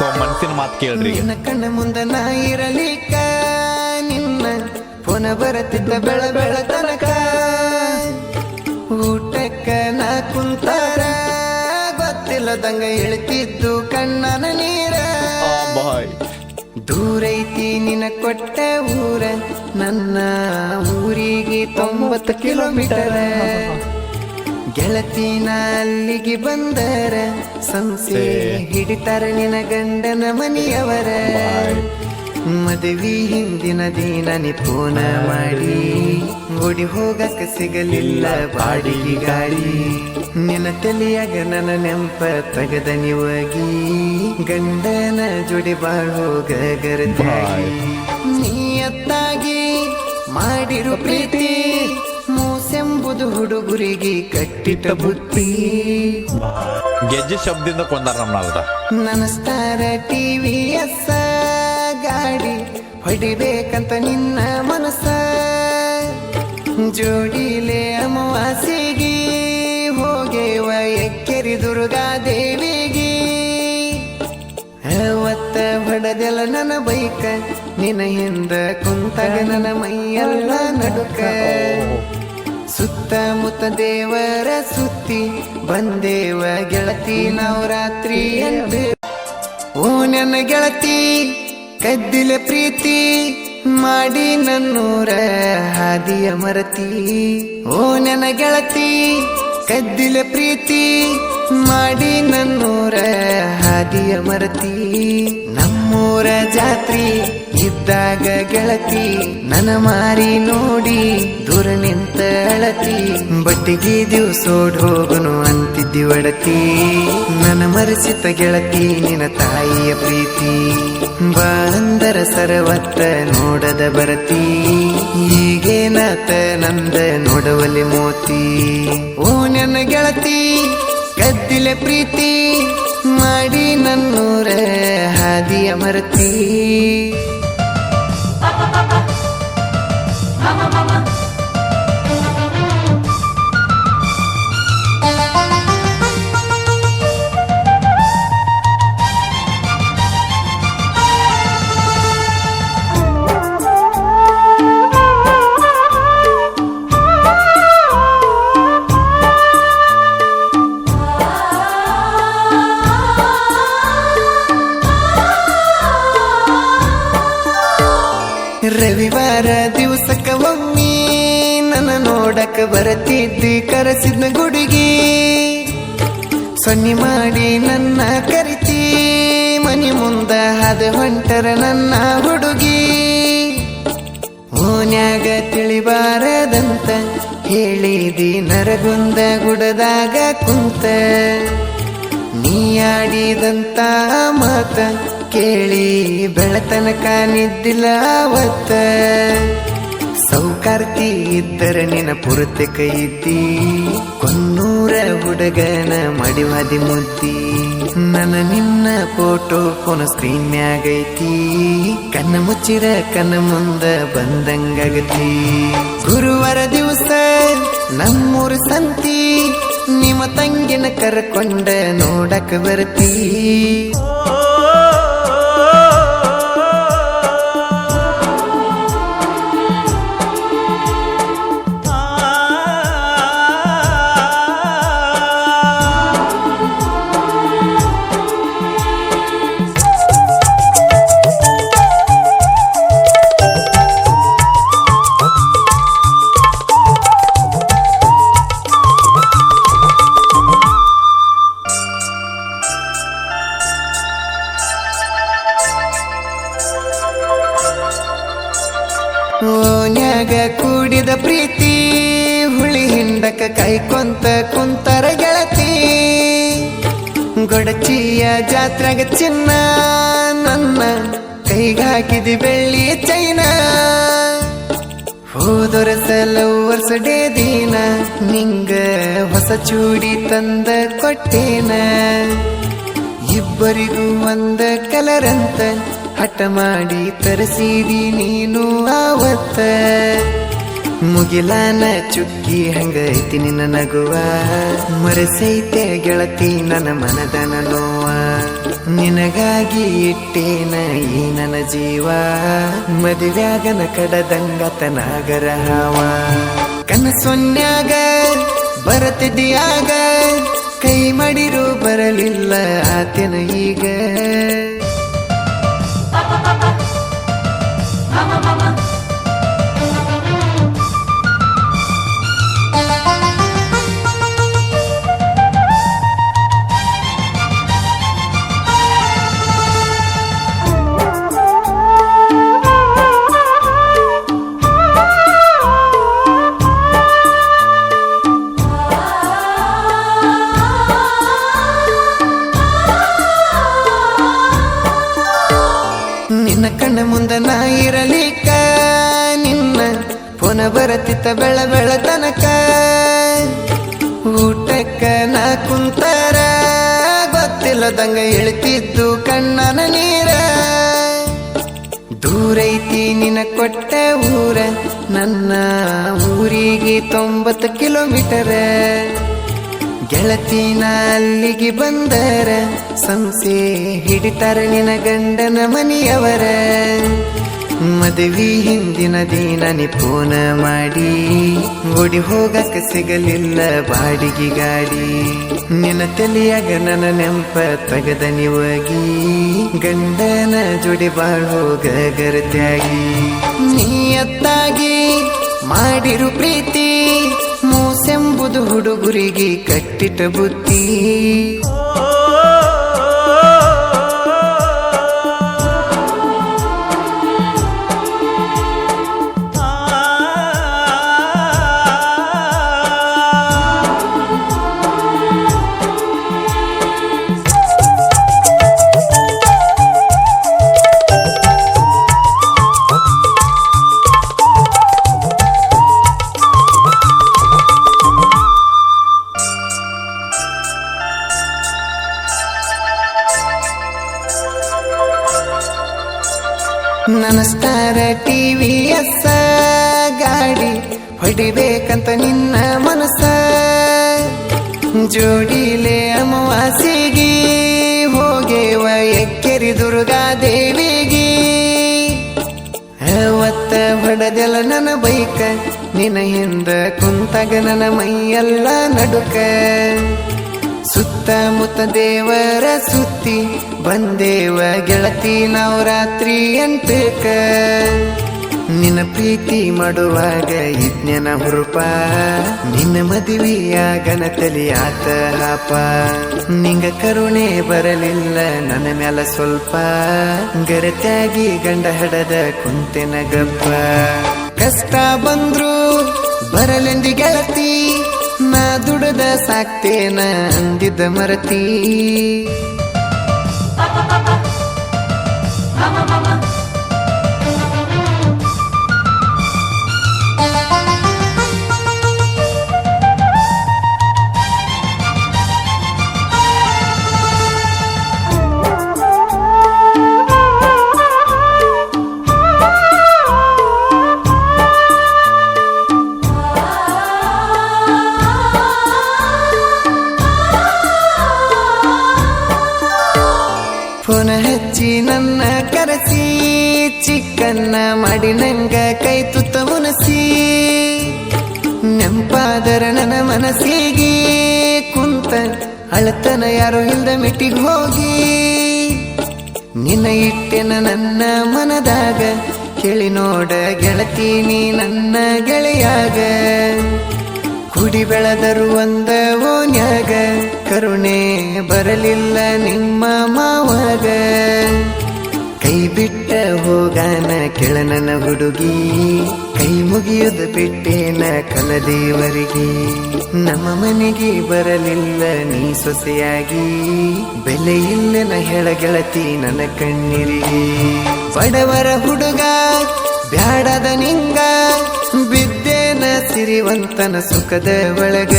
So ಮನ್ಸಿನ ಮಾತು ಕೇಳ್ರಿ. ನಿನ್ನ ಕಣ್ಣ ಮುಂದ ನಾ ಇರಲಿಕ್ಕ? ನಿನ್ನ ಪುನ ಬರತಿದ್ದ ಬೆಳ ಬೆಳ ತನಕ? ಊಟಕ್ಕ ನಾ ಕುಂತಾರ? ಗೊತ್ತಿಲ್ಲದಂಗ ಇಳಿತಿದ್ದು ಕಣ್ಣನ ನೀರ? ಬಾಯ್. ದೂರೈತಿ ನಿನ ಕೊಟ್ಟ ಊರ? ನನ್ನ ಊರಿಗೆ ತೊಂಬತ್ತು ಕಿಲೋಮೀಟರ್? ಗೆಳತಿನ ಅಲ್ಲಿಗೆ ಬಂದರ ಸಂಸೆ ಹಿಡಿತಾರ ನಿನ ಗಂಡನ ಮನೆಯವರ. ಮದುವೆ ಹಿಂದಿನ ದಿನ ನಿ ಫೋನ ಮಾಡಿ. ಓಡಿ ಹೋಗಕ್ಕೆ ಸಿಗಲಿಲ್ಲ ಬಾಡಿಗೆ ಗಾಡಿ. ನಿನ್ನ ತಲೆಯಾಗ ನನ್ನ ನೆಂಪ ತಗದ ನಿವಾಗಿ ಗಂಡನ ಜೋಡಿ ಬಾಳ್ ಹೋಗ ಗರತಾಗಿ ನೀಯತ್ತಾಗಿ ಮಾಡಿರು ಪ್ರೀತಿ ಮೂಸೆಂಬುದು ಹುಡುಗರಿಗೆ ಕಟ್ಟಿಟ ಬುತ್ತಿ. ಗೆಜ್ಜೆ ಶಬ್ದದಿಂದ ಕೊಂದಾರ ನಮ್ಮ ನನ್ನ ಸ್ಟಾರ ಟಿವಿ ಎಸ್ ಗಾಡಿ ಹೊಡಿಬೇಕಂತ ನಿನ್ನ ಮನಸ್ಸ. ಜೋಡಿಲೆ ಅಮಾವಾಸಿಗೆ ಹೋಗೇವ ಎಕ್ಕೆರಿ ದುರ್ಗಾ ದೇವಿಗೆ. ಅವತ್ತ ಹೊಡೆದೆಲ್ಲ ನನ್ನ ಬೈಕ ನಿನ ಹಿಂದ ಕುಂತಾಗ ನನ್ನ ಮೈಯೆಲ್ಲ ನಡುಕ. ಸುತ್ತಮುತ್ತ ದೇವರ ಸುತ್ತಿ ಬಂದೇವ ಗೆಳತಿ ನವರಾತ್ರಿ ಓ ನನ್ನ ಗೆಳತಿ, ಕದ್ದಿಲ ಪ್ರೀತಿ ಮಾಡಿ ನನ್ನೂರ ಹಾದಿಯ ಮರತಿ. ಓ ನನ್ನ ಗೆಳತಿ, ಕದ್ದಿಲ ಪ್ರೀತಿ ಮಾಡಿ ನನ್ನೂರ ಹಾದಿಯ ಮರತಿ. ನಮ್ಮೂರ ಜಾತ್ರಿ ಇದ್ದಾಗ ಗೆಳತಿ ನನ್ನ ಮಾರಿ ನೋಡಿ ದೂರ ನಿಂತ ಅಳತಿ. ಬಟ್ಟಿಗೆ ದಿವಸೋಡ್ ಹೋಗನು ಅಂತಿದ್ದಿ ಒಡತಿ. ನನ್ನ ಮರೆಸಿತ ಗೆಳತಿ, ನಿನ್ನ ತಾಯಿಯ ಪ್ರೀತಿ. ಬಾಂದರ ಸರವತ್ತ ನೋಡದ ಬರತಿ. ಈಗೇನಾತ ನಂದ ನೋಡವಲ್ಲಿ ಮೋತಿ. ಓ ನನ್ನ ಗೆಳತಿ, ಗದ್ದಿಲೆ ಪ್ರೀತಿ. ಮಾಡಿ ನನ್ನೂರ ಹಾದಿಯ ಮರತಿ. ರವಿವಾರ ದಿವಸಕ್ಕ ಒಮ್ಮೆ ನನ್ನ ನೋಡಕ ಬರತಿದ್ದಿ, ಕರೆಸಿದ್ನ ಗುಡುಗಿ. ಸೊನ್ನಿ ಮಾಡಿ ನನ್ನ ಕರಿತಿ, ಮನಿ ಮುಂದ ಹದ ಹೊಂಟರ ನನ್ನ ಹುಡುಗಿ. ಓನ್ಯಾಗ ತಿಳಿಬಾರದಂತ ಹೇಳಿದಿ, ನರಗುಂದ ಗುಡದಾಗ ಕುಂತ. ನೀಯಾಡಿದಂತ ಮಾತ ಕೇಳಿ ಬೆಳತನಕ ನಿದ್ದಿಲ್ಲ ಅವತ್ತ. ಸೌಕಾರ್ತಿ ಇದ್ದರ ನಿನ ಪುರತೆ ಕೈತಿ ಕೊನ್ನೂರ ಹುಡುಗನ ಮಡಿವಾದಿ ಮುದ್ದಿ. ನನ್ನ ನಿನ್ನ ಫೋಟೋ ಫೋನ್ ಸ್ಕ್ರೀನ್ ಮ್ಯಾಗೈತಿ. ಕಣ್ಣ ಮುಚ್ಚಿರ ಕಣ್ಣ ಮುಂದ ಬಂದಂಗಾಗತಿ. ಗುರುವಾರ ದಿವಸ ನಮ್ಮೂರ ಸಂತಿ. ನಿಮ್ಮ ತಂಗಿನ ಕರ್ಕೊಂಡ ನೋಡಕ ಬರ್ತೀ. ಗೊಡಚಿಯ ಜಾತ್ರೆಗೆ ಚಿನ್ನ, ನನ್ನ ಕೈಗಾಕಿದಿ ಬೆಳ್ಳಿ ಚೈನ. ಹೋದೊರಸಲ ವರ್ಷಡೇ ದಿನ, ನಿಂಗ ಹೊಸ ಚೂಡಿ ತಂದ ಕೊಟ್ಟೇನ. ಇಬ್ಬರಿಗೂ ಒಂದ ಕಲರಂತ, ಹಠ ಮಾಡಿ ತರಿಸಿದಿ ನೀನು ಆವತ್ತ. ಮುಗಿಲಾನ ಚುಕ್ಕಿ ಹಂಗೈತಿ ನಿನ್ನ ನಗುವ ಮರೆಸೈತೆ ಗೆಳತಿ ನನ್ನ ಮನದನ ನೋವ ನಿನಗಾಗಿ ಇಟ್ಟೇನ ಈ ನನ್ನ ಜೀವ ಮದುವ್ಯಾಗನ ಕಡದಂಗತನಾಗರ ಹಾವ ಕನಸೊನ್ಯಾಗ ಬರತಿದ್ಯಾಗ ಕೈ ಮಾಡಿರು ಬರಲಿಲ್ಲ ಆತನ ಈಗ ಪುನ ಬರತಿತ್ತ ಬೆಳ ಬೆಳ ತನಕ. ಊಟಕ್ಕ ನಾ ಕುಂತಾರ. ಗೊತ್ತಿಲ್ಲದಂಗ ಇಳಿತಿದ್ದು ಕಣ್ಣನ ನೀರ. ದೂರೈತಿ ನಿನ ಕೊಟ್ಟ ಊರ. ನನ್ನ ಊರಿಗೆ ತೊಂಬತ್ತು ಕಿಲೋಮೀಟರ್. ಗೆಳತಿನ ಅಲ್ಲಿಗೆ ಬಂದರ. ಸಂಸೆ ಹಿಡಿತಾರ ನಿನ ಗಂಡನ ಮನೆಯವರ. ಮದುವೆ ಹಿಂದಿನ ದಿನ ಫೋನ ಮಾಡಿ, ಓಡಿ ಹೋಗಕ್ಕ ಸಿಗಲಿಲ್ಲ ಬಾಡಿಗೆ ಗಾಡಿ. ನಿನ್ನ ತಲೆಯಾಗ ನನ್ನ ನೆಂಪ ತಗದ ನಿವಾಗಿ, ಗಂಡನ ಜೋಡಿ ಬಾಳೋಗ ಗರತ್ಯಾಗಿ. ನೀಯತ್ತಾಗಿ ಮಾಡಿರು ಪ್ರೀತಿ, ಮೂಸೆಂಬುದು ಹುಡುಗುರಿಗೆ ಕಟ್ಟಿಟ್ಟ ಬುದ್ಧಿ ನನ್ನ ಟಿ ಟಿವಿ ಎಸ್ ಗಾಡಿ ಹೊಡಿಬೇಕಂತ ನಿನ್ನ ಮನಸ್ಸ. ಜೋಡಿಲೆ ಅಮಾವಾಸಿಗಿ ಹೋಗೇವ ಎಕ್ಕೆರಿ ದುರ್ಗಾ ದೇವಿಗೆ. ಅವತ್ತ ಹೊಡೆದೆಲ್ಲ ನನ್ನ ಬೈಕ ನಿನ ಹಿಂದ ಕುಂತಾಗ ನನ್ನ ಮೈಯೆಲ್ಲ ನಡುಕ. ಸುತ್ತಮುತ್ತ ದೇವರ ಸುತ್ತಿ ಬಂದೇವ ಗೆಳತಿ ನವರಾತ್ರಿ ಅಂತಕ ನಿನ್ನ ಪ್ರೀತಿ ಮಾಡುವಾಗ ಯಜ್ಞನ ಹುರುಪ. ನಿನ್ನ ಮದುವೆಯಾಗನ ತಲಿ ಆತ ಹಾಪ. ನಿಂಗ ಕರುಣೆ ಬರಲಿಲ್ಲ, ನನ್ನ ಮ್ಯಾಲ ಸ್ವಲ್ಪ. ಗರತ್ಯಾಗಿ ಗಂಡ ಹಡದ ಕುಂತೆನ ಗಪ್ಪ. ಕಷ್ಟ ಬಂದ್ರು ಬರಲೆಂದಿ ಗೆಳತಿ. ನಾ ದುಡದ ಸಾಕ್ತೇನ ಅಂದಿದ್ದ ಮರತಿ. ನೆಂಪಾದರ ನನ್ನ ಮನಸ್ಸಿಗೆ ಕುಂತ ಅಳತನ ಯಾರು ಇಲ್ದ ಮೆಟ್ಟಿಗೆ ಹೋಗಿ. ನಿನ್ನ ಇಟ್ಟೆನ ನನ್ನ ಮನದಾಗ ಕೇಳಿ ನೋಡ ಗೆಳತಿ ನೀ ನನ್ನ ಗೆಳೆಯಾಗ. ಕುಡಿ ಬೆಳೆದರು ಒಂದ ಓನ್ಯಾಗ ಕರುಣೆ ಬರಲಿಲ್ಲ ನಿಮ್ಮ ಮಾವಾಗ. ಕೈ ಬಿಟ್ಟ ಹೋಗಾನ ಕೆಳನನ ಹುಡುಗಿ. ಕೈ ಮುಗಿಯುದು ಬಿಟ್ಟೇನ ಕಲದೇವರಿಗೆ? ನಮ್ಮ ಮನೆಗೆ ಬರಲಿಲ್ಲ ನೀ ಸೊಸೆಯಾಗಿ. ಬೆಲೆ ಇಲ್ಲನ ಹೆಳ ಗೆಳತಿ ನನ್ನ ಕಣ್ಣಿರಿಗೆ. ಬಡವರ ಹುಡುಗ, ಬ್ಯಾಡದ ನಿಂಗ, ಬಿದ್ದೇನ ಸಿರಿವಂತನ ಸುಖದ ಒಳಗ.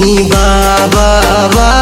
নি বাবা